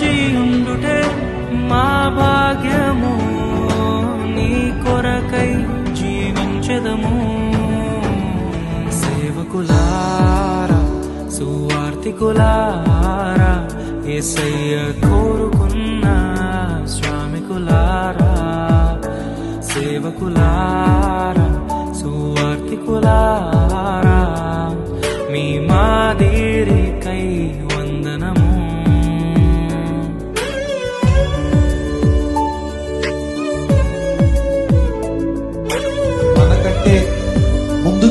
నిలచి ఉండుటే మా భాగ్యము నీ కొరకై జీవించదము. సేవకులారా సువార్తికులారా ఏసయ్య కోరుకున్న శ్రామికులారా సేవకులారా సువార్తికులారా మీ మాదిరికై వందనము.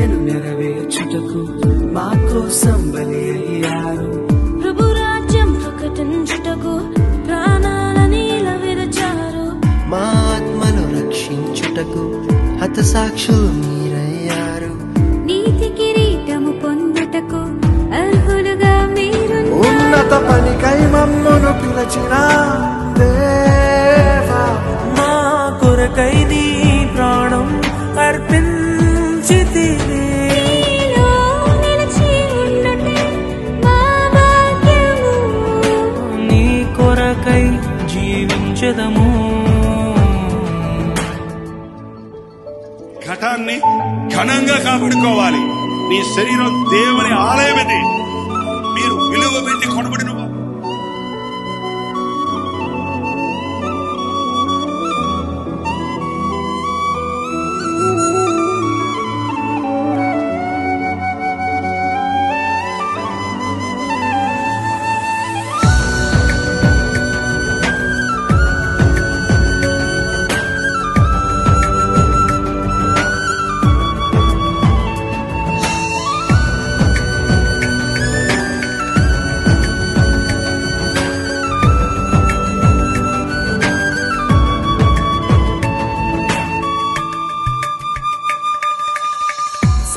దైవాజ్ఞను నెరవేర్చుటకు మా కోసం బలి అయ్యారు. ప్రభు రాజ్యం ప్రకటించుటకు ప్రాణాలని విరచారు. మా ఆత్మను రక్షించుటకు హతసాక్షులు మీరయ్యారు. నీతి కిరీటము పొందుటకు అర్హులుగా మీరు ఉన్నత పనికై మమ్మును పిలచిన దేవా మా కొరకై నీ ప్రాణం అర్పించితివి. జీవించదము ఘటాన్ని ఘనంగా కాపాడుకోవాలి. నీ శరీరం దేవుని ఆలయమది మీరు విలువ పెట్టి కొనబడిన